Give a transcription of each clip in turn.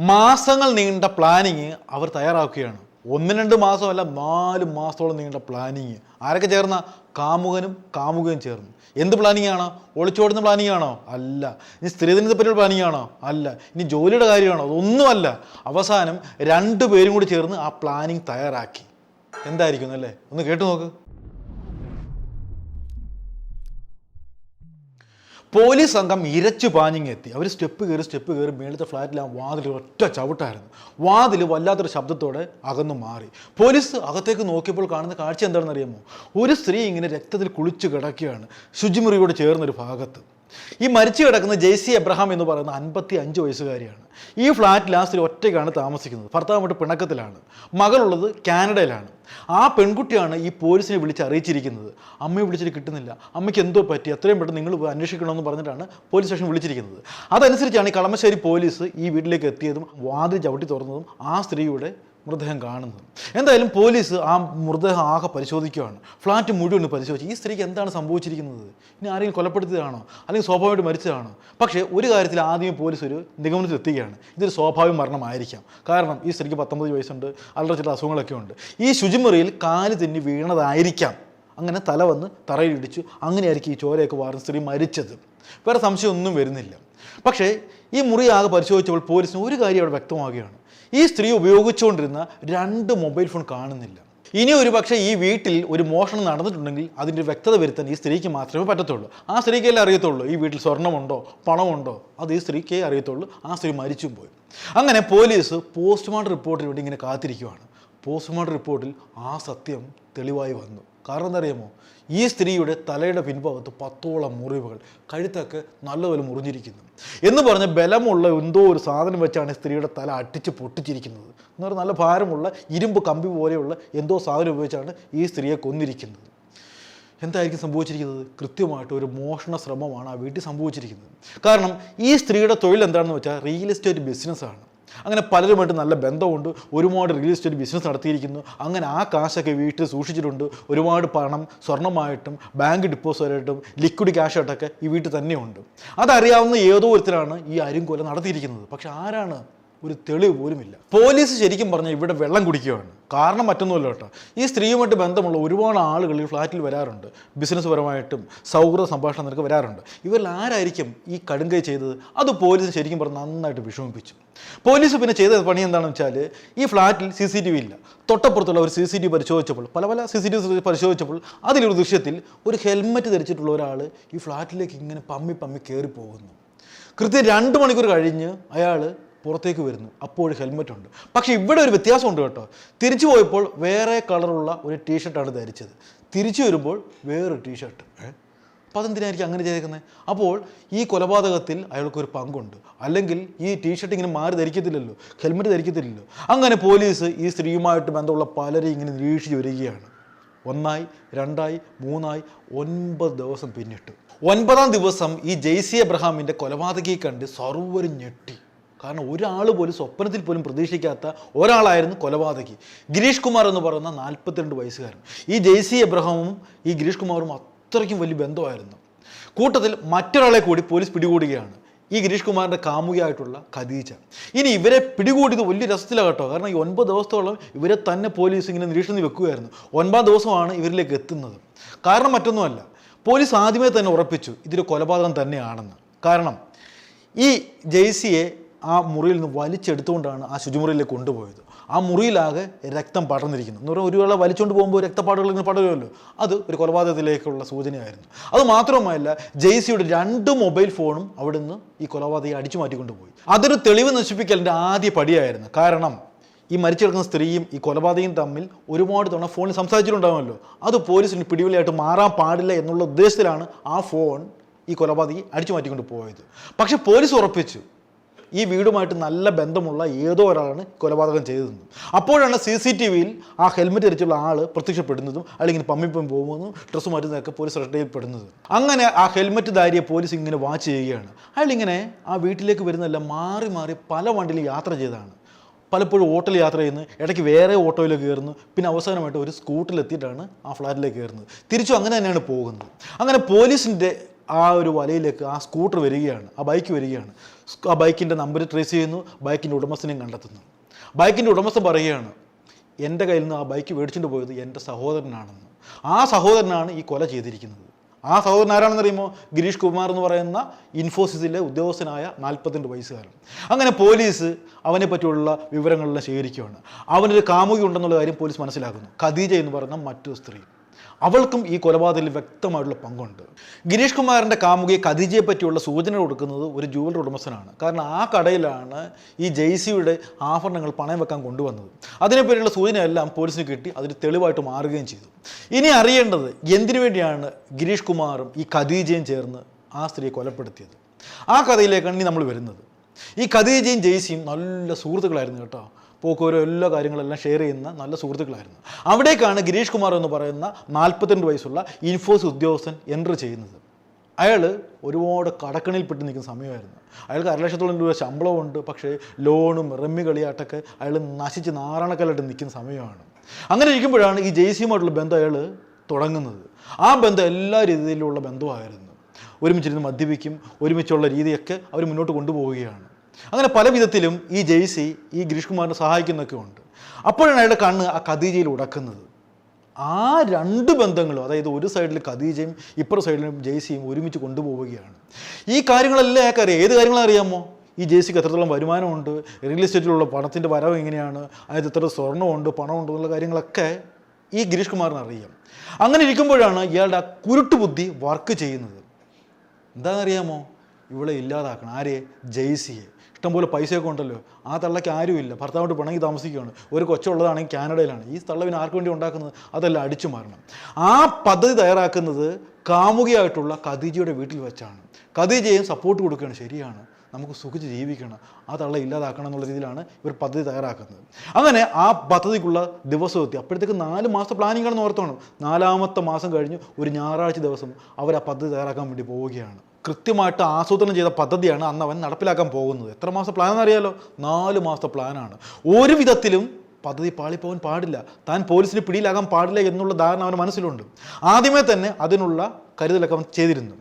മാസങ്ങൾ നീണ്ട പ്ലാനിങ് അവർ തയ്യാറാക്കുകയാണ്. ഒന്ന് രണ്ട് മാസമല്ല നാല് മാസത്തോളം നീണ്ട പ്ലാനിങ് ആരൊക്കെ ചേർന്ന? കാമുകനും കാമുകയും ചേർന്ന്. എന്ത് പ്ലാനിങ് ആണോ? ഒളിച്ചോടുന്ന പ്ലാനിങ് ആണോ? അല്ല. ഇനി സ്ത്രീധനത്തെ പറ്റിയുള്ള പ്ലാനിങ് ആണോ? അല്ല. ഇനി ജോലിയുടെ കാര്യമാണോ? അതൊന്നുമല്ല. അവസാനം രണ്ടു പേരും കൂടി ചേർന്ന് ആ പ്ലാനിങ് തയ്യാറാക്കി. എന്തായിരിക്കും അല്ലേ? ഒന്ന് കേട്ടു നോക്ക്. പോലീസ് സംഘം ഇരച്ചു പാഞ്ഞിങ്ങെത്തി. അവർ സ്റ്റെപ്പ് കയറി സ്റ്റെപ്പ് കയറി മേളത്തെ ഫ്ലാറ്റിൽ ആ വാതിൽ ഒറ്റ ചവിട്ടായിരുന്നു. വാതിൽ വല്ലാത്തൊരു ശബ്ദത്തോടെ അകന്നു മാറി. പോലീസ് അകത്തേക്ക് നോക്കിയപ്പോൾ കാണുന്ന കാഴ്ച എന്താണെന്ന് അറിയാമോ ഒരു സ്ത്രീ ഇങ്ങനെ രക്തത്തിൽ കുളിച്ചു കിടക്കുകയാണ്. ശുചിമുറിയോട് ചേർന്നൊരു ഭാഗത്ത്. ഈ മരിച്ചു കിടക്കുന്ന ജെയ്സി എബ്രഹാം എന്ന് പറയുന്ന അൻപത്തി അഞ്ച് വയസ്സുകാരിയാണ്. ഈ ആ സ്ത്രീ ഒറ്റയ്ക്കാണ് താമസിക്കുന്നത്. ഭർത്താവുമായിട്ട് പിണക്കത്തിലാണ്. മകളുള്ളത് കാനഡയിലാണ്. ആ പെൺകുട്ടിയാണ് ഈ പോലീസിനെ വിളിച്ച് അറിയിച്ചിരിക്കുന്നത്. അമ്മയെ വിളിച്ചിട്ട് കിട്ടുന്നില്ല. അമ്മയ്ക്ക് എന്തോ പറ്റി? എത്രയും പെട്ടെന്ന് നിങ്ങൾ അന്വേഷിക്കണമെന്ന് പറഞ്ഞിട്ടാണ് പോലീസ് സ്റ്റേഷൻ വിളിച്ചിരിക്കുന്നത്. അതനുസരിച്ചാണ് ഈ കളമശ്ശേരി പോലീസ് ഈ വീട്ടിലേക്ക് എത്തിയതും വാതിൽ ചവിട്ടി തുറന്നതും ആ സ്ത്രീയുടെ മൃതദേഹം കാണുന്നത്. എന്തായാലും പോലീസ് ആ മൃതദേഹം ആകെ പരിശോധിക്കുകയാണ്. ഫ്ലാറ്റ് മുഴുവൻ പരിശോധിച്ച്. ഈ സ്ത്രീക്ക് എന്താണ് സംഭവിച്ചിരിക്കുന്നത്? ഇനി ആരെങ്കിലും കൊലപ്പെടുത്തിയതാണോ? അല്ലെങ്കിൽ സ്വാഭാവികമായിട്ട് മരിച്ചതാണോ? പക്ഷേ ഒരു കാര്യത്തിൽ ആദ്യം പോലീസ് ഒരു നിഗമനത്തിൽ എത്തുകയാണ്. ഇതൊരു സ്വാഭാവിക മരണമായിരിക്കാം. കാരണം ഈ സ്ത്രീക്ക് പത്തൊമ്പത് വയസ്സുണ്ട്. അല്ലറ ചില അസുഖങ്ങളൊക്കെ ഉണ്ട്. ഈ ശുചിമുറിയിൽ കാൽ തെന്നി വീണതായിരിക്കാം. അങ്ങനെ തല വന്ന് തറയിലിടിച്ചു. അങ്ങനെയായിരിക്കും ഈ ചോരയൊക്കെ വാർന്ന സ്ത്രീ മരിച്ചത്. വേറെ സംശയമൊന്നും വരുന്നില്ല. പക്ഷേ ഈ മുറി ആകെ പരിശോധിച്ചപ്പോൾ പോലീസിന് ഒരു കാര്യം അവിടെ വ്യക്തമാവുകയാണ്. ഈ സ്ത്രീ ഉപയോഗിച്ചുകൊണ്ടിരുന്ന രണ്ട് മൊബൈൽ ഫോൺ കാണുന്നില്ല. ഇനി ഒരു പക്ഷേ ഈ വീട്ടിൽ ഒരു മോഷണം നടന്നിട്ടുണ്ടെങ്കിൽ അതിന്റെ വ്യക്തത വരുത്താൻ ഈ സ്ത്രീക്ക് മാത്രമേ പറ്റത്തുള്ളൂ. ആ സ്ത്രീക്കല്ലേ അറിയത്തുള്ളൂ? ഈ വീട്ടിൽ സ്വർണമുണ്ടോ പണമുണ്ടോ? അത് ഈ സ്ത്രീക്കേ അറിയത്തുള്ളൂ. ആ സ്ത്രീ മരിച്ചും പോയി. അങ്ങനെ പോലീസ് പോസ്റ്റ്മോർട്ടം റിപ്പോർട്ടിന് വേണ്ടി ഇങ്ങനെ കാത്തിരിക്കുവാണ്. പോസ്റ്റ്മോർട്ടം റിപ്പോർട്ടിൽ ആ സത്യം തെളിവായി വന്നു. കാരണം എന്തറിയാമോ ഈ സ്ത്രീയുടെ തലയുടെ പിൻഭാഗത്ത് പത്തോളം മുറിവുകൾ. കഴുത്തൊക്കെ നല്ലപോലെ മുറിഞ്ഞിരിക്കുന്നു. എന്ന് പറഞ്ഞ് ബലമുള്ള എന്തോ ഒരു സാധനം വെച്ചാണ് സ്ത്രീയുടെ തല അട്ടിച്ച് പൊട്ടിച്ചിരിക്കുന്നത്. എന്ന് പറഞ്ഞാൽ നല്ല ഭാരമുള്ള ഇരുമ്പ് കമ്പി പോലെയുള്ള എന്തോ സാധനം ഉപയോഗിച്ചാണ് ഈ സ്ത്രീയെ കൊന്നിരിക്കുന്നത്. എന്തായിരിക്കും സംഭവിച്ചിരിക്കുന്നത്? കൃത്യമായിട്ട് ഒരു മോഷണ ശ്രമമാണ് ആ വീട്ടിൽ സംഭവിച്ചിരിക്കുന്നത്. കാരണം ഈ സ്ത്രീയുടെ തൊഴിൽ എന്താണെന്ന് വെച്ചാൽ റിയൽ എസ്റ്റേറ്റ് ബിസിനസ്സാണ് അങ്ങനെ പലരുമായിട്ട് നല്ല ബന്ധമുണ്ട്. ഒരുപാട് റിയൽ എസ്റ്റേറ്റ് ബിസിനസ് നടത്തിയിരിക്കുന്നു. അങ്ങനെ ആ കാശൊക്കെ വീട്ടിൽ സൂക്ഷിച്ചിട്ടുണ്ട്. ഒരുപാട് പണം സ്വർണമായിട്ടും ബാങ്ക് ഡിപ്പോസിറ്റായിട്ടും ലിക്വിഡ് ക്യാഷായിട്ടൊക്കെ ഈ വീട്ടിൽ തന്നെയുണ്ട്. അതറിയാവുന്ന ഏതോ ഒരുത്തരാണ് ഈ അരുംകൊല നടത്തിയിരിക്കുന്നത്. പക്ഷെ ആരാണ് ഒരു തെളിവ് പോലുമില്ല. പോലീസ് ശരിക്കും പറഞ്ഞാൽ ഇവിടെ വെള്ളം കുടിക്കുകയാണ്. കാരണം മറ്റൊന്നുമല്ല കേട്ടോ. ഈ സ്ത്രീയുമായിട്ട് ബന്ധമുള്ള ഒരുപാട് ആളുകൾ ഈ ഫ്ലാറ്റിൽ വരാറുണ്ട്. ബിസിനസ് പരമായിട്ടും സൗഹൃദ സംഭാഷണം നിനക്ക് വരാറുണ്ട്. ഇവരിൽ ആരായിരിക്കും ഈ കടുങ്കൈ ചെയ്തത്? അത് പോലീസ് ശരിക്കും പറഞ്ഞ് നന്നായിട്ട് വിഷമിപ്പിച്ചു. പോലീസ് പിന്നെ ചെയ്ത പണി എന്താണെന്ന് വെച്ചാൽ ഈ ഫ്ലാറ്റിൽ സി സി ടി വി ഇല്ല. തൊട്ടപ്പുറത്തുള്ള ഒരു സി സി ടി വി പരിശോധിച്ചപ്പോൾ പല പല സി സി ടി വി പരിശോധിച്ചപ്പോൾ അതിലൊരു ദൃശ്യത്തിൽ ഒരു ഹെൽമെറ്റ് ധരിച്ചിട്ടുള്ള ഒരാൾ ഈ ഫ്ലാറ്റിലേക്ക് ഇങ്ങനെ പമ്മി പമ്മി കയറി പോകുന്നു. കൃത്യം രണ്ട് മണിക്കൂർ കഴിഞ്ഞ് അയാൾ പുറത്തേക്ക് വരുന്നു. അപ്പോൾ ഹെൽമെറ്റ് ഉണ്ട്. പക്ഷേ ഇവിടെ ഒരു വ്യത്യാസമുണ്ട് കേട്ടോ. തിരിച്ചു പോയപ്പോൾ വേറെ കളറുള്ള ഒരു ടീഷർട്ടാണ് ധരിച്ചത്. തിരിച്ചു വരുമ്പോൾ വേറൊരു ടീഷർട്ട് അപ്പം അതെന്തിനായിരിക്കും അങ്ങനെ ചെയ്തേക്കുന്നത് അപ്പോൾ ഈ കൊലപാതകത്തിൽ അയാൾക്കൊരു പങ്കുണ്ട്. അല്ലെങ്കിൽ ഈ ടീഷർട്ട് ഇങ്ങനെ മാറി ധരിക്കത്തില്ലല്ലോ. ഹെൽമെറ്റ് ധരിക്കത്തില്ലല്ലോ. അങ്ങനെ പോലീസ് ഈ സ്ത്രീയുമായിട്ട് ബന്ധമുള്ള പലരെയും ഇങ്ങനെ നിരീക്ഷിച്ച് വരികയാണ്. ഒന്നായി രണ്ടായി മൂന്നായി ഒൻപത് ദിവസം പിന്നിട്ടു. ഒൻപതാം ദിവസം ഈ ജെയ്സി എബ്രഹാമിന്റെ കൊലപാതകയെ കണ്ട് സർവരും ഞെട്ടി. കാരണം ഒരാൾ പോലും സ്വപ്നത്തിൽ പോലും പ്രതീക്ഷിക്കാത്ത ഒരാളായിരുന്നു കൊലപാതകി. ഗിരീഷ് കുമാർ എന്ന് പറയുന്ന നാൽപ്പത്തിരണ്ട് വയസ്സുകാരൻ. ഈ ജെയ്സി എബ്രഹാമും ഈ ഗിരീഷ് കുമാറും അത്രയ്ക്കും വലിയ ബന്ധമായിരുന്നു. കൂട്ടത്തിൽ മറ്റൊരാളെ കൂടി പോലീസ് പിടികൂടുകയാണ്. ഈ ഗിരീഷ് കുമാറിന്റെ കാമുകിയായിട്ടുള്ള ഖദീജ. ഇനി ഇവരെ പിടികൂടിയത് വലിയ രസത്തിലാണ് കേട്ടോ. കാരണം ഈ ഒൻപത് ദിവസത്തോളം ഇവരെ തന്നെ പോലീസ് ഇങ്ങനെ നിരീക്ഷണത്തിൽ വെക്കുകയായിരുന്നു. ഒൻപതാം ദിവസമാണ് ഇവരിലേക്ക് എത്തുന്നത്. കാരണം മറ്റൊന്നുമല്ല. പോലീസ് ആദ്യമേ തന്നെ ഉറപ്പിച്ചു ഇതൊരു കൊലപാതകം തന്നെയാണെന്ന്. കാരണം ഈ ജെയ്സിയെ ആ മുറിയിൽ നിന്ന് വലിച്ചെടുത്തുകൊണ്ടാണ് ആ ശുചിമുറിയിലേക്ക് കൊണ്ടുപോയത്. ആ മുറിയിലാകെ രക്തം പടർന്നിരിക്കുന്നു. എന്ന് പറഞ്ഞാൽ ഒരു വേള വലിച്ചുകൊണ്ട് പോകുമ്പോൾ രക്തപ്പാടുകൾ ഇങ്ങനെ പടരുമല്ലോ. അത് ഒരു കൊലപാതകത്തിലേക്കുള്ള സൂചനയായിരുന്നു. അത് മാത്രമല്ല ജെയ്സിയുടെ രണ്ട് മൊബൈൽ ഫോണും അവിടെ നിന്ന് ഈ കൊലപാതകയെ അടിച്ചു മാറ്റിക്കൊണ്ടുപോയി. അതൊരു തെളിവ് നശിപ്പിക്കലിന്റെ ആദ്യ പടിയായിരുന്നു. കാരണം ഈ മരിച്ചു കിടക്കുന്ന സ്ത്രീയും ഈ കൊലപാതകയും തമ്മിൽ ഒരുപാട് തവണ ഫോണിൽ സംസാരിച്ചിട്ടുണ്ടാകുമല്ലോ അത് പോലീസിന് പിടിവിലായിട്ട് മാറാൻ പാടില്ല എന്നുള്ള ഉദ്ദേശത്തിലാണ് ആ ഫോൺ ഈ കൊലപാതകി അടിച്ചു മാറ്റിക്കൊണ്ട് പോയത് പക്ഷെ പോലീസ് ഉറപ്പിച്ചു ഈ വീടുമായിട്ട് നല്ല ബന്ധമുള്ള ഏതോ ഒരാളാണ് കൊലപാതകം ചെയ്തതെന്ന്. അപ്പോഴാണ് സി സി ടി വിയിൽ ആ ഹെൽമെറ്റ് ധരിച്ചുള്ള ആൾ പ്രത്യക്ഷപ്പെടുന്നതും അല്ലെങ്കിൽ പമ്മിപ്പം പോകുന്നതും ഡ്രസ്സ് മാറ്റുന്നതൊക്കെ പോലീസ് ശ്രദ്ധയിൽപ്പെടുന്നത്. അങ്ങനെ ആ ഹെൽമെറ്റ് ധാരിയെ പോലീസ് ഇങ്ങനെ വാച്ച് ചെയ്യുകയാണ്. അയാളിങ്ങനെ ആ വീട്ടിലേക്ക് വരുന്നതെല്ലാം മാറി മാറി പല വണ്ടിയിൽ യാത്ര ചെയ്താണ് പലപ്പോഴും ഓട്ടോയിൽ യാത്ര ചെയ്യുന്നു ഇടയ്ക്ക് വേറെ ഓട്ടോയിൽ കയറുന്നു പിന്നെ അവസാനമായിട്ട് ഒരു സ്കൂട്ടറിലെത്തിയിട്ടാണ് ആ ഫ്ലാറ്റിലേക്ക് കയറുന്നത്. തിരിച്ചും അങ്ങനെ തന്നെയാണ് പോകുന്നത്. അങ്ങനെ പോലീസിന്റെ ആ ഒരു വലയിലേക്ക് ആ സ്കൂട്ടർ വരികയാണ് ആ ബൈക്ക് വരികയാണ്. ആ ബൈക്കിന്റെ നമ്പർ ട്രേസ് ചെയ്യുന്നു ബൈക്കിന്റെ ഉടമസ്ഥനെയും കണ്ടെത്തുന്നു. ബൈക്കിന്റെ ഉടമസ്ഥൻ പറയുകയാണ് എന്റെ കയ്യിൽ നിന്ന് ആ ബൈക്ക് മേടിച്ചുകൊണ്ട് പോയത് എന്റെ സഹോദരനാണെന്ന്. ആ സഹോദരനാണ് ഈ കൊല ചെയ്തിരിക്കുന്നത്. ആ സഹോദരൻ ആരാണെന്ന് അറിയുമോ? ഗിരീഷ് കുമാർ എന്ന് പറയുന്ന ഇൻഫോസിസിലെ ഉദ്യോഗസ്ഥനായ നാൽപ്പത്തിരണ്ട് വയസ്സുകാരൻ. അങ്ങനെ പോലീസ് അവനെ പറ്റിയുള്ള വിവരങ്ങളെല്ലാം ശേഖരിക്കുകയാണ്. അവനൊരു കാമുകി ഉണ്ടെന്നുള്ള കാര്യം പോലീസ് മനസ്സിലാക്കുന്നു. ഖദീജ എന്ന് പറയുന്ന മറ്റൊരു സ്ത്രീ. അവൾക്കും ഈ കൊലപാതകത്തിൽ വ്യക്തമായിട്ടുള്ള പങ്കുണ്ട്. ഗിരീഷ് കുമാറിന്റെ കാമുകിയെ ഖദീജയെ പറ്റിയുള്ള സൂചന കൊടുക്കുന്നത് ഒരു ജുവലറി ഉടമസ്ഥനാണ്. കാരണം ആ കടയിലാണ് ഈ ജെയ്സിയുടെ ആഭരണങ്ങൾ പണയം വെക്കാൻ കൊണ്ടുവന്നത്. അതിനെപ്പറ്റിയുള്ള സൂചനയെല്ലാം പോലീസിന് കിട്ടി അതിന് തെളിവായിട്ട് മാറുകയും ചെയ്തു. ഇനി അറിയേണ്ടത് എന്തിനു വേണ്ടിയാണ് ഗിരീഷ് കുമാറും ഈ ഖദീജയും ചേർന്ന് ആ സ്ത്രീയെ കൊലപ്പെടുത്തിയത്? ആ കഥയിലേക്കാണ് ഇനി നമ്മൾ വരുന്നത്. ഈ ഖദീജയും ജെയ്സിയും നല്ല സുഹൃത്തുക്കളായിരുന്നു കേട്ടോ. പോക്കോരോ എല്ലാ കാര്യങ്ങളെല്ലാം ഷെയർ ചെയ്യുന്ന നല്ല സുഹൃത്തുക്കളായിരുന്നു. അവിടേക്കാണ് ഗിരീഷ് കുമാർ എന്ന് പറയുന്ന നാൽപ്പത്തിരണ്ട് വയസ്സുള്ള ഇൻഫോസ് ഉദ്യോഗസ്ഥൻ എന്റർ ചെയ്യുന്നത്. അയാൾ ഒരുപാട് കടക്കണിൽപ്പെട്ട് നിൽക്കുന്ന സമയമായിരുന്നു. അയാൾക്ക് അര ലക്ഷത്തോളം രൂപ ശമ്പളമുണ്ട് പക്ഷേ ലോണും റമ്മി കളിയാട്ടൊക്കെ അയാൾ നശിച്ച് നാരണക്കല്ലായിട്ട് നിൽക്കുന്ന സമയമാണ്. അങ്ങനെ ഇരിക്കുമ്പോഴാണ് ഈ ജെയ്സിയുമായിട്ടുള്ള ബന്ധം അയാൾ തുടങ്ങുന്നത്. ആ ബന്ധം എല്ലാ രീതിയിലുള്ള ബന്ധമായിരുന്നു. ഒരുമിച്ചിരുന്ന് മദ്യപിക്കും ഒരുമിച്ചുള്ള രീതിയൊക്കെ അവർ മുന്നോട്ട് കൊണ്ടുപോവുകയാണ്. അങ്ങനെ പല വിധത്തിലും ഈ ജെയ്സി ഈ ഗിരീഷ് കുമാറിനെ സഹായിക്കുന്നൊക്കെ ഉണ്ട്. അപ്പോഴാണ് അയാളുടെ കണ്ണ് ആ ഖദീജയിൽ ഉടക്കുന്നത്. ആ രണ്ട് ബന്ധങ്ങളും അതായത് ഒരു സൈഡിൽ ഖദീജയും ഇപ്പുറ സൈഡിലും ജെയ്സിയും ഒരുമിച്ച് കൊണ്ടുപോവുകയാണ്. ഈ കാര്യങ്ങളെല്ലാം അയാൾക്ക് അറിയാം ഏത് കാര്യങ്ങളും അറിയാമോ? ഈ ജെയ്സിക്ക് എത്രത്തോളം വരുമാനമുണ്ട് റിയൽ എസ്റ്റേറ്റിലുള്ള പണത്തിന്റെ വരവ് എങ്ങനെയാണ് അതിന് എത്ര സ്വർണമുണ്ട് പണമുണ്ട് എന്നുള്ള കാര്യങ്ങളൊക്കെ ഈ ഗിരീഷ് കുമാറിന് അറിയാം. അങ്ങനെ ഇരിക്കുമ്പോഴാണ് ഇയാളുടെ ആ കുരുട്ട് ബുദ്ധി വർക്ക് ചെയ്യുന്നത്. എന്താണെന്നറിയാമോ? ഇവളെ ഇല്ലാതാക്കണം. ആരെ? ജെയ്സിയെ ഇഷ്ടംപോലെ പൈസയൊക്കെ ഉണ്ടല്ലോ. ആ തള്ളയ്ക്ക് ആരുമില്ല. ഭർത്താവോട്ട് പിണങ്ങി താമസിക്കുകയാണ്. ഒരു കൊച്ചുള്ളതാണെങ്കിൽ കാനഡയിലാണ്. ഈ തള്ള പിന്നെ ആർക്ക് വേണ്ടി ഉണ്ടാക്കുന്നത്? അതെല്ലാം അടിച്ചു മാറണം. ആ പദ്ധതി തയ്യാറാക്കുന്നത് കാമുകിയായിട്ടുള്ള ഖദീജയുടെ വീട്ടിൽ വെച്ചാണ്. ഖദീജയും സപ്പോർട്ട് കൊടുക്കുകയാണ്. ശരിയാണ്. നമുക്ക് സുഖിച്ച് ജീവിക്കണം. ആ തള്ള ഇല്ലാതാക്കണം എന്നുള്ള രീതിയിലാണ് ഇവർ പദ്ധതി തയ്യാറാക്കുന്നത്. അങ്ങനെ ആ പദ്ധതിക്കുള്ള ദിവസം എത്തി. അപ്പോഴത്തേക്ക് നാല് മാസത്തെ പ്ലാനിംഗ് ആണെന്ന് ഓർത്തോണം. നാലാമത്തെ മാസം കഴിഞ്ഞ് ഒരു ഞായറാഴ്ച ദിവസം അവർ ആ പദ്ധതി തയ്യാറാക്കാൻ വേണ്ടി പോവുകയാണ്. കൃത്യമായിട്ട് ആസൂത്രണം ചെയ്ത പദ്ധതിയാണ് അന്ന് അവൻ നടപ്പിലാക്കാൻ പോകുന്നത്. എത്ര മാസം പ്ലാൻ എന്നറിയാലോ നാല് മാസത്തെ പ്ലാനാണ് ഒരു വിധത്തിലും പദ്ധതി പാളിപ്പോകാൻ പാടില്ല. താൻ പോലീസിന് പിടിയിലാകാൻ പാടില്ല എന്നുള്ള ധാരണ അവന് മനസ്സിലുണ്ട്. ആദ്യമേ തന്നെ അതിനുള്ള കരുതലൊക്കെ അവൻ ചെയ്തിരുന്നു.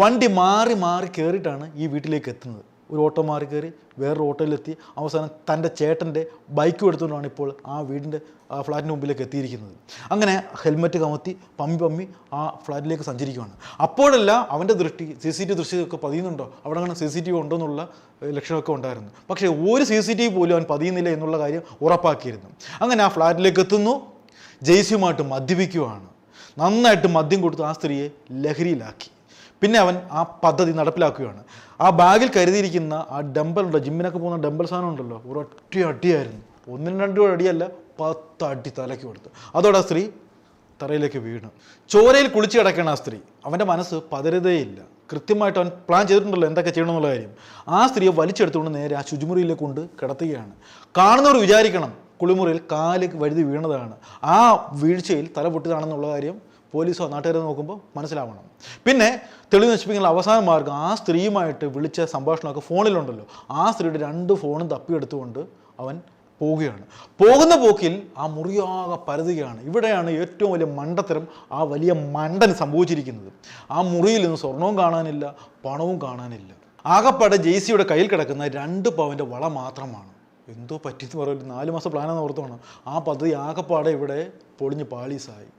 വണ്ടി മാറി മാറി കയറിയിട്ടാണ് ഈ വീട്ടിലേക്ക് എത്തുന്നത്. ഒരു ഓട്ടോ മാറി കയറി വേറൊരു ഓട്ടോയിലെത്തി. അവസാനം തന്റെ ചേട്ടന്റെ ബൈക്കും എടുത്തുകൊണ്ടാണ് ഇപ്പോൾ ആ വീടിന്റെ ആ ഫ്ലാറ്റിന് മുമ്പിലേക്ക് എത്തിയിരിക്കുന്നത്. അങ്ങനെ ഹെൽമെറ്റ് കമത്തി പമ്മി പമ്മി ആ ഫ്ലാറ്റിലേക്ക് സഞ്ചരിക്കുകയാണ് അപ്പോഴല്ല അവന്റെ ദൃഷ്ടി സി സി ടി ദൃശ്യമൊക്കെ പതിയുന്നുണ്ടോ? അവിടെ അങ്ങനെ സി സി ടി വി ഉണ്ടോ എന്നുള്ള ഏഹ്, ലക്ഷണമൊക്കെ ഉണ്ടായിരുന്നു. പക്ഷേ ഒരു സി സി ടി വി പോലും അവൻ പതിയുന്നില്ല എന്നുള്ള കാര്യം ഉറപ്പാക്കിയിരുന്നു. അങ്ങനെ ആ ഫ്ലാറ്റിലേക്ക് എത്തുന്നു. ജെയ്സിയുമായിട്ട് മദ്യപിക്കുകയാണ് നന്നായിട്ട് മദ്യം കൊടുത്ത് ആ സ്ത്രീയെ ലഹരിയിലാക്കി. പിന്നെ അവൻ ആ പദ്ധതി നടപ്പിലാക്കുകയാണ്. ആ ബാഗിൽ കരുതിയിരിക്കുന്ന ആ ഡമ്പൽ ഉണ്ടോ ജിമ്മിനൊക്കെ പോകുന്ന ഡമ്പൽ സാധനം ഉണ്ടല്ലോ ഒരൊറ്റ അടിയായിരുന്നു. ഒന്നിനും രണ്ടും അടിയല്ല പത്ത് അടി തലയ്ക്ക് കൊടുത്തു. അതോടെ ആ സ്ത്രീ തറയിലേക്ക് വീണു. ചോരയിൽ കുളിച്ച് കിടക്കണം ആ സ്ത്രീ. അവന്റെ മനസ്സ് പതരുതേയില്ല. കൃത്യമായിട്ട് അവൻ പ്ലാൻ ചെയ്തിട്ടുണ്ടല്ലോ എന്തൊക്കെ ചെയ്യണം എന്നുള്ള കാര്യം. ആ സ്ത്രീയെ വലിച്ചെടുത്തുകൊണ്ട് നേരെ ആ ശുചിമുറിയിലേക്ക് കൊണ്ട് കിടത്തുകയാണ്. കാണുന്നവർ വിചാരിക്കണം കുളിമുറിയിൽ കാൽ വഴുതി വീണതാണ്. ആ വീഴ്ചയിൽ തല പൊട്ടിയതാണെന്നുള്ള കാര്യം പോലീസോ നാട്ടുകാരെ നോക്കുമ്പോൾ മനസ്സിലാവണം. പിന്നെ തെളിവ് നശിപ്പിക്കുന്ന അവസാന മാർഗം ആ സ്ത്രീയുമായിട്ട് വിളിച്ച സംഭാഷണമൊക്കെ ഫോണിലുണ്ടല്ലോ. ആ സ്ത്രീയുടെ രണ്ട് ഫോണും തപ്പിയെടുത്തുകൊണ്ട് അവൻ പോവുകയാണ്. പോകുന്ന പോക്കിൽ ആ മുറിയാകെ പരതുകയാണ്. ഇവിടെയാണ് ഏറ്റവും വലിയ മണ്ടത്തരം ആ വലിയ മണ്ടൻ സംഭവിച്ചിരിക്കുന്നത്. ആ മുറിയിൽ നിന്ന് സ്വർണവും കാണാനില്ല പണവും കാണാനില്ല. ആകപ്പാടെ ജെയ്സിയുടെ കയ്യിൽ കിടക്കുന്ന രണ്ട് പവന്റെ വള മാത്രമാണ്. എന്തോ പറ്റിയെന്ന് പറയുന്നത്. നാല് മാസം പ്ലാനെന്ന് ഓർത്തോണം. ആ പദ്ധതി ആകപ്പാടെ ഇവിടെ പൊളിഞ്ഞ് പാളീസായി.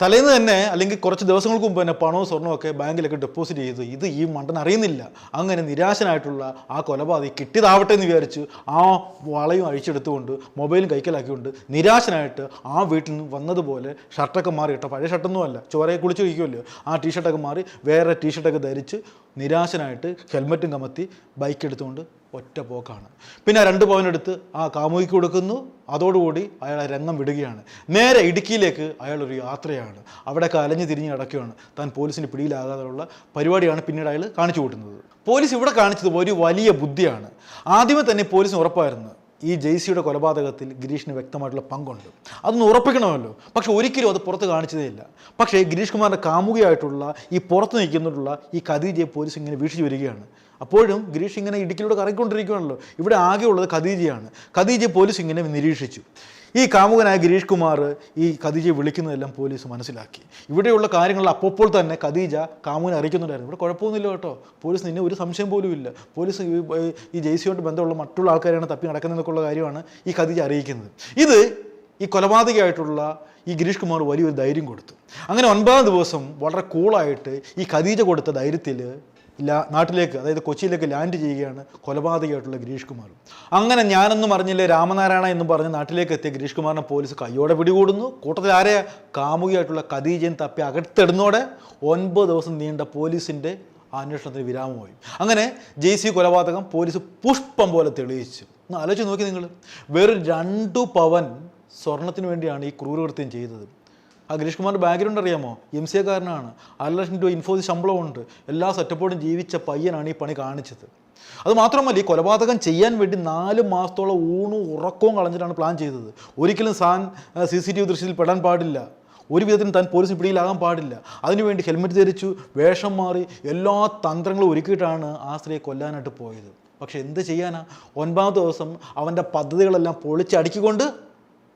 തലേന്ന് തന്നെ അല്ലെങ്കിൽ കുറച്ച് ദിവസങ്ങൾക്ക് മുമ്പ് തന്നെ പണവും സ്വർണവും ഒക്കെ ബാങ്കിലൊക്കെ ഡെപ്പോസിറ്റ് ചെയ്തു. ഇത് ഈ മണ്ടൻ അറിയുന്നില്ല. അങ്ങനെ നിരാശനായിട്ടുള്ള ആ കൊലപാതകി കിട്ടിയതാവട്ടെ എന്ന് വിചാരിച്ച് ആ വളയും അഴിച്ചെടുത്തുകൊണ്ട് മൊബൈലും കൈക്കലാക്കിക്കൊണ്ട് നിരാശനായിട്ട് ആ വീട്ടിൽ നിന്ന് വന്നതുപോലെ ഷർട്ടൊക്കെ മാറി ഇട്ട പഴയ ഷർട്ടൊന്നും അല്ല. ചോരയെ കുളിച്ച് കഴിക്കുമല്ലോ ആ ടീഷർട്ടൊക്കെ മാറി വേറെ ടീഷർട്ടൊക്കെ ധരിച്ച് നിരാശനായിട്ട് ഹെൽമെറ്റും കമത്തി ബൈക്ക് എടുത്തുകൊണ്ട് ഒറ്റ പോക്കാണ്. പിന്നെ രണ്ട് പവനെടുത്ത് ആ കാമുകിക്ക് കൊടുക്കുന്നു. അതോടുകൂടി അയാൾ രംഗം വിടുകയാണ്. നേരെ ഇടുക്കിയിലേക്ക് അയാൾ ഒരു യാത്രയാണ്. അവിടെ കലഞ്ഞു തിരിഞ്ഞ് നടക്കുകയാണ്. താൻ പോലീസിന് പിടിയിലാകാതെയുള്ള പരിപാടിയാണ് പിന്നീട് അയാൾ കാണിച്ചു കൂട്ടുന്നത്. പോലീസ് ഇവിടെ കാണിച്ചത് ഒരു വലിയ ബുദ്ധിയാണ്. ആദ്യമേ തന്നെ പോലീസിന് ഉറപ്പായിരുന്നു. ഈ ജെയ്സിയുടെ കൊലപാതകത്തിൽ ഗിരീഷിന് വ്യക്തമായിട്ടുള്ള പങ്കുണ്ട്. അതൊന്ന് ഉറപ്പിക്കണമല്ലോ. പക്ഷെ ഒരിക്കലും അത് പുറത്ത് കാണിച്ചതേ ഇല്ല. പക്ഷേ ഗിരീഷ് കുമാറിന്റെ കാമുകയായിട്ടുള്ള ഈ പുറത്ത് നിൽക്കുന്നിട്ടുള്ള ഈ ഖദീജയെ പോലീസ് ഇങ്ങനെ വീക്ഷിച്ചു വരികയാണ്. അപ്പോഴും ഗിരീഷ് ഇങ്ങനെ ഇടുക്കിലൂടെ കറങ്ങിക്കൊണ്ടിരിക്കുകയാണല്ലോ ഇവിടെ ആകെയുള്ളത് ഖദീജയാണ്. ഖദീജ പോലീസ് ഇങ്ങനെ നിരീക്ഷിച്ചു. ഈ കാമുകനായ ഗിരീഷ് കുമാർ ഈ ഖദീജയെ വിളിക്കുന്നതെല്ലാം പോലീസ് മനസ്സിലാക്കി. ഇവിടെയുള്ള കാര്യങ്ങൾ അപ്പോൾ തന്നെ ഖദീജ കാമുകനെ അറിയിക്കുന്നുണ്ടായിരുന്നു. ഇവിടെ കുഴപ്പമൊന്നുമില്ല കേട്ടോ. പോലീസ് നിന്നെ ഒരു സംശയം പോലും ഇല്ല. പോലീസ് ഈ- ജെയ്സിയോട്ട് ബന്ധമുള്ള മറ്റുള്ള ആൾക്കാരാണ് തപ്പി നടക്കുന്നതെന്നൊക്കെയുള്ള കാര്യമാണ് ഈ ഖദീജ അറിയിക്കുന്നത്. ഇത് ഈ കൊലപാതകമായിട്ടുള്ള ഈ ഗിരീഷ് കുമാർ വലിയൊരു ധൈര്യം കൊടുത്തു. അങ്ങനെ ഒൻപതാം ദിവസം വളരെ കൂളായിട്ട് ഈ ഖദീജ കൊടുത്ത ധൈര്യത്തിൽ നാട്ടിലേക്ക് അതായത് കൊച്ചിയിലേക്ക് ലാൻഡ് ചെയ്യുകയാണ് കൊലപാതകമായിട്ടുള്ള ഗിരീഷ് കുമാർ. അങ്ങനെ ഞാനൊന്നും അറിഞ്ഞില്ലേ രാമനാരായണ എന്നും പറഞ്ഞ് നാട്ടിലേക്ക് എത്തിയ ഗിരീഷ് കുമാറിനെ പോലീസ് കയ്യോടെ പിടികൂടുന്നു. കൂട്ടത്തിൽ ആരെ? കാമുകിയായിട്ടുള്ള ഖദീജയും തപ്പി അകത്തെടുന്നോടെ ഒൻപത് ദിവസം നീണ്ട പോലീസിന്റെ അന്വേഷണത്തിന് വിരാമമായി. അങ്ങനെ ജെ സി കൊലപാതകം പോലീസ് പുഷ്പം പോലെ തെളിയിച്ചു. ഒന്ന് ആലോചിച്ച് നോക്കി നിങ്ങൾ. വെറും രണ്ടു പവൻ സ്വർണത്തിന് വേണ്ടിയാണ് ഈ ക്രൂരകൃത്യം ചെയ്തത്. ആ ഗിരീഷ് കുമാറിന്റെ ബാക്ക്ഗ്രൗണ്ട് അറിയാമോ? എം സി എക്കാരനാണ് അര ലക്ഷം രൂപ ഇൻഫോസിസ് ശമ്പളമുണ്ട്. എല്ലാ സെറ്റപ്പോടും ജീവിച്ച പയ്യനാണ് ഈ പണി കാണിച്ചത്. അത് മാത്രമല്ല ഈ കൊലപാതകം ചെയ്യാൻ വേണ്ടി നാല് മാസത്തോളം ഊണും ഉറക്കവും കളഞ്ഞിട്ടാണ് പ്ലാൻ ചെയ്തത്. ഒരിക്കലും സാൻ സി സി ടി വി ദൃശ്യത്തിൽ പെടാൻ പാടില്ല. ഒരു വിധത്തിലും താൻ പോലീസ് പിടിയിലാകാൻ പാടില്ല. അതിനുവേണ്ടി ഹെൽമെറ്റ് ധരിച്ചു വേഷം മാറി എല്ലാ തന്ത്രങ്ങളും ഒരുക്കിയിട്ടാണ് ആ സ്ത്രീയെ കൊല്ലാനായിട്ട് പോയത്. പക്ഷെ എന്ത് ചെയ്യാനാ? ഒൻപതാമത്തെ ദിവസം അവന്റെ പദ്ധതികളെല്ലാം പൊളിച്ചടുക്കിക്കൊണ്ട്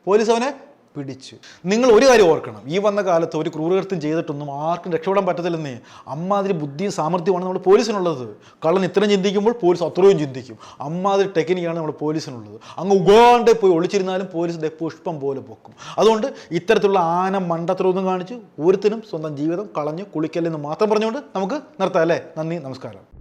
പോലീസ് അവനെ പിടിച്ചു. നിങ്ങൾ ഒരു കാര്യം ഓർക്കണം. ഈ വന്ന കാലത്ത് ഒരു ക്രൂരകൃത്യം ചെയ്തിട്ടൊന്നും ആർക്കും രക്ഷപ്പെടാൻ പറ്റത്തില്ലെന്നേ. അമ്മാതിരി ബുദ്ധിയും സാമർഥ്യമാണ് നമ്മൾ പോലീസിനുള്ളത്. കള്ളൻ ഇത്രയും ചിന്തിക്കുമ്പോൾ പോലീസ് അത്രയും ചിന്തിക്കും. അമ്മാതിരി ടെക്നിക്കാണ് നമ്മുടെ പോലീസിനുള്ളത്. അങ്ങ് ഉഗാണ്ടെ പോയി ഒളിച്ചിരുന്നാലും പോലീസ് ദേ പുഷ്പം പോലെ പൊക്കും. അതുകൊണ്ട് ഇത്തരത്തിലുള്ള ആന മണ്ടത്തിലൊന്നും കാണിച്ച് ഒരുത്തിനും സ്വന്തം ജീവിതം കളഞ്ഞ് കുളിക്കല്ലെന്ന് മാത്രം പറഞ്ഞുകൊണ്ട് നമുക്ക് നിർത്താം അല്ലേ? നന്ദി നമസ്കാരം.